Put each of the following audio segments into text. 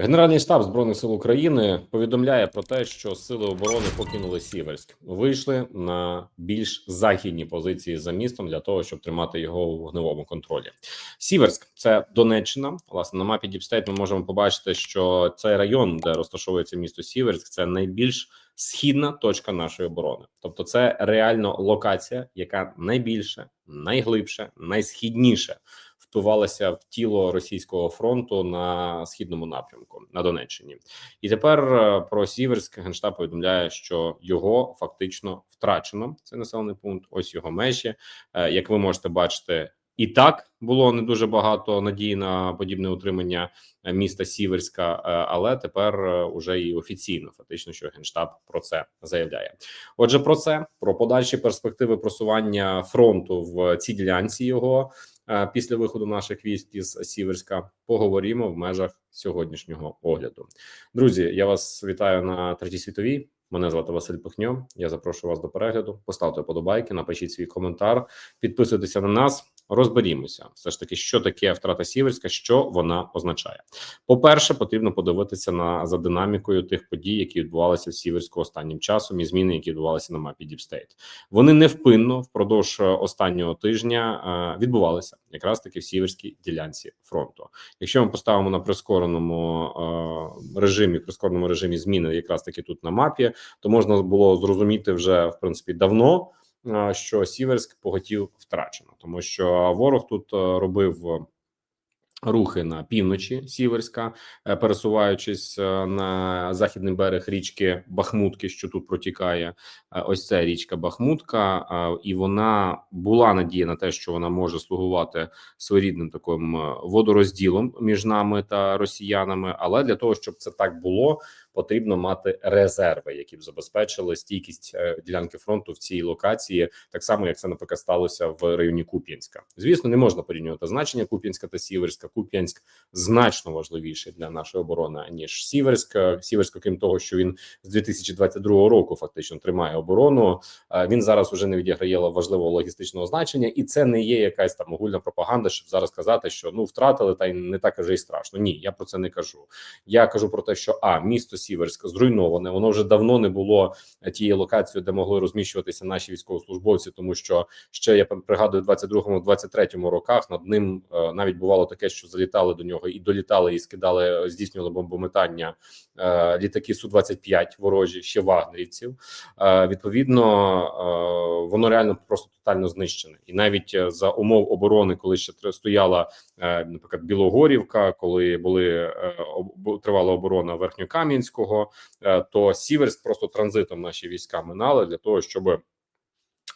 Генеральний штаб збройних сил України повідомляє про те, що сили оборони покинули Сіверськ, вийшли на більш західні позиції за містом для того, щоб тримати його у вогневому контролі. Сіверськ це Донеччина. Власне на мапі Діпстейт ми можемо побачити, що цей район, де розташовується місто Сіверськ, це найбільш східна точка нашої оборони. Тобто, це реально локація, яка найбільше, найглибше, найсхідніше впивалася в тіло російського фронту на східному напрямку на Донеччині. І тепер е, про Сіверськ генштаб повідомляє, що його фактично втрачено. Це населений пункт. Ось його межі. Е, Як ви можете бачити, і так було не дуже багато надій на подібне утримання е, міста Сіверська, але тепер уже і офіційно фактично, що генштаб про це заявляє. Отже, про це про подальші перспективи просування фронту в цій ділянці його після виходу наших військ із Сіверська поговоримо в межах сьогоднішнього огляду. Друзі, я вас вітаю на третій світовій. Мене звати Василь Пихньо. Я запрошую вас до перегляду. Поставте подобайки, напишіть свій коментар, підписуйтеся на нас. Розберімося, все ж таки, що таке втрата Сіверська, що вона означає. По-перше, потрібно подивитися на за динамікою тих подій, які відбувалися в Сіверську останнім часом, і зміни, які відбувалися на мапі Діпстейт. Вони невпинно впродовж е, останнього тижня е, відбувалися якраз таки в сіверській ділянці фронту. Якщо ми поставимо на прискореному е, режимі, прискореному режимі зміни, якраз таки тут на мапі, то можна було зрозуміти вже в принципі давно. Е, Що Сіверськ поготів втрачено, тому що ворог тут е, робив рухи на півночі Сіверська, е, пересуваючись е, на західний берег річки Бахмутки, що тут протікає. Е, Ось це річка Бахмутка, е, і вона була надія на те, що вона може слугувати своєрідним таким е, водорозділом між нами та росіянами. Але для того, щоб це так було, потрібно мати резерви, які б забезпечили стійкість е, ділянки фронту в цій локації, так само як це наприклад сталося в районі Куп'янська. Звісно, не можна порівнювати значення Куп'янська та Сіверська. Куп'янськ значно важливіший для нашої оборони ніж Сіверськ. Е, Сіверськ, окрім того, що він з 2022 року фактично тримає оборону. е, Він зараз уже не відіграє важливого логістичного значення, і це не є якась там огульна пропаганда, щоб зараз казати, що ну втратили, та й не так й страшно. Ні, я про це не кажу. Я кажу про те, що а місто Сіверськ зруйноване. Воно вже давно не було тією локацією, де могли розміщуватися наші військовослужбовці, тому що ще я пригадую, в 22-23 роках над ним е, навіть бувало таке, що залітали до нього і долітали, і скидали, здійснювали бомбометання е, літаки су 25 ворожі, ще вагнерівців. Е, відповідно, е, воно реально просто тотально знищене, і навіть е, за умов оборони, коли ще стояла, е, наприклад, Білогорівка, коли були е, тривала оборона Верхньокам'янського, е, то Сіверськ просто транзитом наші війська минали для того, щоб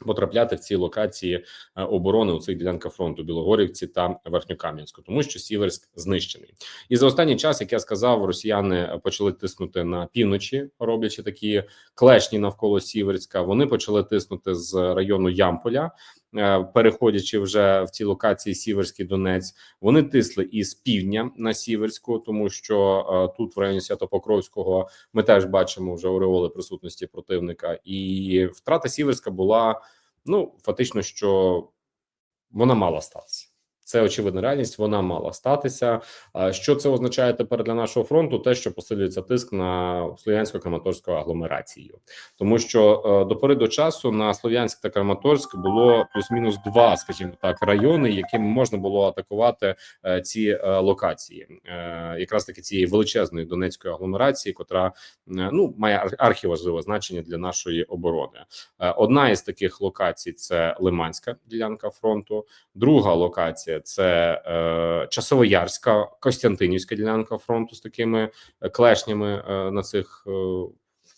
потрапляти в ці локації е, оборони у цих ділянках фронту Білогорівці та Верхньокам'янську, тому що Сіверськ знищений. І за останній час, як я сказав, росіяни почали тиснути на півночі, роблячи такі клешні навколо Сіверська. Вони почали тиснути з району Ямполя. Е, Переходячи вже в ці локації Сіверський Донець, вони тисли із півдня на Сіверську, тому що е, тут в районі Святопокровського ми теж бачимо вже ореоли присутності противника, і втрата Сіверська була ну фактично, що вона мала статися. Це очевидна реальність. Вона мала статися. Що це означає тепер для нашого фронту? Те, що посилюється тиск на слов'янсько-краматорську агломерацію, тому що е, до пори до часу на Слов'янськ та Краматорськ було плюс-мінус два, скажімо так, райони, якими можна було атакувати е, ці е, локації, якраз таки цієї величезної донецької агломерації, котра ну має ар- архіважливе значення для нашої оборони. Одна із таких локацій це Лиманська ділянка фронту. Друга локація це е, Часовоярська, Костянтинівська ділянка фронту з такими е, клешнями е, на цих. Е,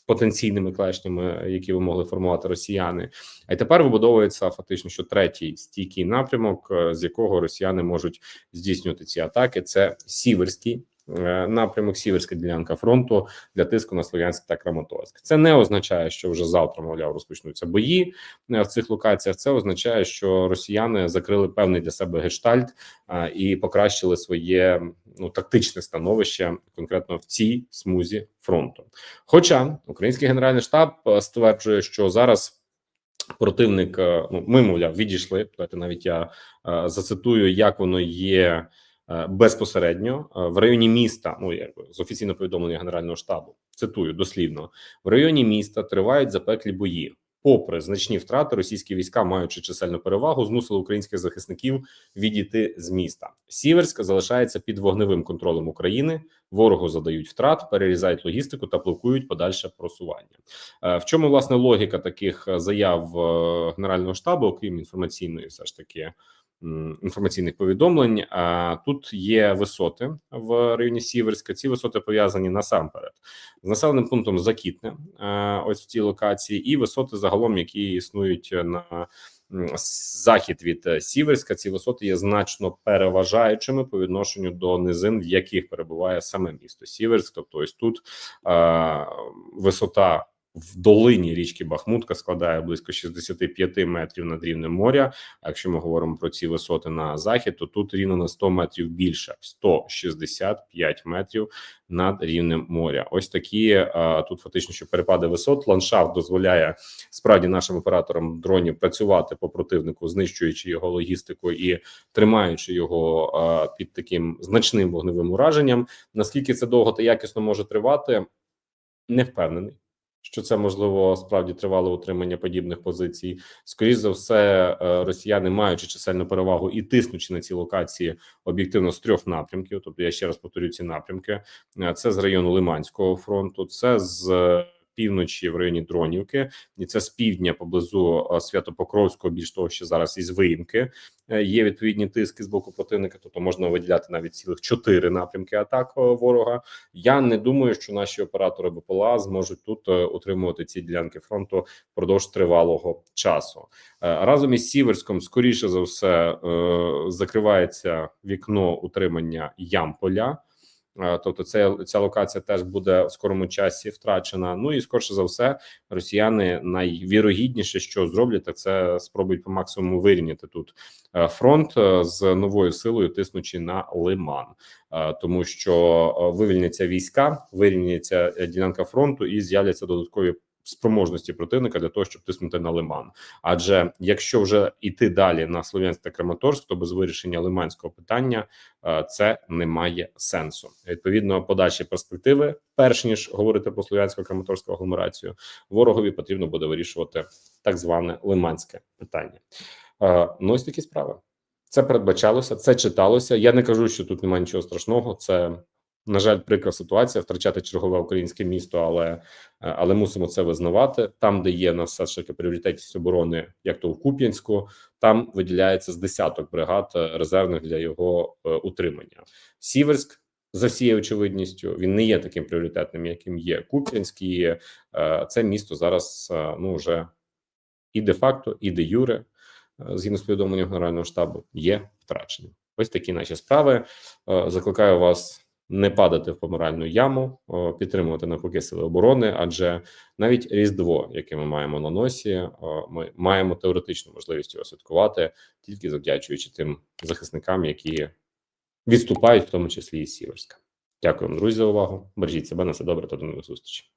Потенційними клешнями, які ви могли формувати росіяни, а й тепер вибудовується фактично, що третій стійкий напрямок, е, з якого росіяни можуть здійснювати ці атаки. Це сіверський напрямок, сіверська ділянка фронту для тиску на Слов'янськ та Краматорськ. Це не означає, що вже завтра, мовляв, розпочнуться бої е, в цих локаціях. Це означає, що росіяни закрили певний для себе гештальт і покращили своє ну тактичне становище конкретно в цій смузі фронту. Хоча український генеральний штаб е, стверджує, що зараз. Противник, е, ну ми мовляв, відійшли. Давайте навіть я е, зацитую, як воно є е, безпосередньо е, в районі міста. Ну якби з офіційного повідомлення Генерального штабу цитую дослівно: в районі міста тривають запеклі бої. Попри значні втрати, російські війська, маючи чисельну перевагу, змусили українських захисників відійти з міста. Сіверськ залишається під вогневим контролем України. Ворогу задають втрат, перерізають логістику та блокують подальше просування. Е, В чому власне логіка таких е, заяв е, Генерального штабу, окрім інформаційної, все ж таки інформаційних повідомлень? А тут є висоти в районі Сіверська. Ці висоти пов'язані насамперед з населеним пунктом Закітне, е, ось в цій локації, і висоти загалом, які існують на захід від е, Сіверська. Ці висоти є значно переважаючими по відношенню до низин, в яких перебуває саме місто Сіверськ. Тобто, ось тут е, висота. В долині річки Бахмутка складає близько 65 метрів над рівнем моря. А якщо ми говоримо про ці висоти на захід, то тут рівно на 100 метрів більше 165 метрів над рівнем моря. Ось такі е, тут фактично, що перепади висот. Ландшафт дозволяє справді нашим операторам дронів працювати по противнику, знищуючи його логістику і тримаючи його е, під таким значним вогневим ураженням. Наскільки це довго та якісно може тривати, не впевнений. Що це можливо справді тривало утримання подібних позицій? Скоріше за все, е, росіяни, маючи чисельну перевагу і тиснучи на ці локації об'єктивно з трьох напрямків. Тобто, я ще раз повторю ці напрямки: Е, це з району Лиманського фронту, це з е, півночі в районі Дронівки, і це з півдня поблизу е, Святопокровського. Більш того, що зараз із Виїмки е, є відповідні тиски з боку противника. Тобто можна виділяти навіть цілих чотири напрямки атак е, ворога. Я не думаю, що наші оператори БПЛА зможуть тут утримувати ці ділянки фронту впродовж тривалого часу. Разом із Сіверськом, скоріше за все, закривається вікно утримання Ямполя. Е, Тобто, це ця локація теж буде в скорому часі втрачена. Ну і скорше за все, росіяни найвірогідніше, що зроблять, так це спробують по максимуму вирівняти тут е, фронт е, з новою силою, тиснучи на лиман, тому що вивільняться війська, вирівняється е, ділянка фронту і з'являться додаткові. Спроможності противника для того, щоб тиснути на лиман. Адже якщо вже йти далі на Слов'янськ та Краматорськ, то без вирішення лиманського питання е, це не має сенсу. Відповідно, подальші перспективи, перш ніж говорити про слов'янсько краматорську агломерацію, ворогові потрібно буде вирішувати так зване лиманське питання. Е, Ну ось такі справи. Це передбачалося, це читалося. Я не кажу, що тут немає нічого страшного. Це на жаль, прикра ситуація втрачати чергове українське місто, але е, але мусимо це визнавати. Там, де є на все ж таки пріоритетність оборони, як то в Куп'янську, там виділяється з десяток бригад е, резервних для його е, утримання. Сіверськ за всією очевидністю він не є таким пріоритетним, яким є Куп'янськ. І е, це місто зараз е, ну вже і де факто, і де юре, е, згідно з повідомленням Генерального штабу, є втраченим. Ось такі наші справи. Е, Закликаю вас не падати в помиральну яму, підтримувати навпаки сили оборони, адже навіть різдво, яке ми маємо на носі, ми маємо теоретичну можливість його святкувати, тільки завдячуючи тим захисникам, які відступають, в тому числі і Сіверська. Дякую вам, друзі, за увагу. Бережіть себе на все добре та до нових зустрічей.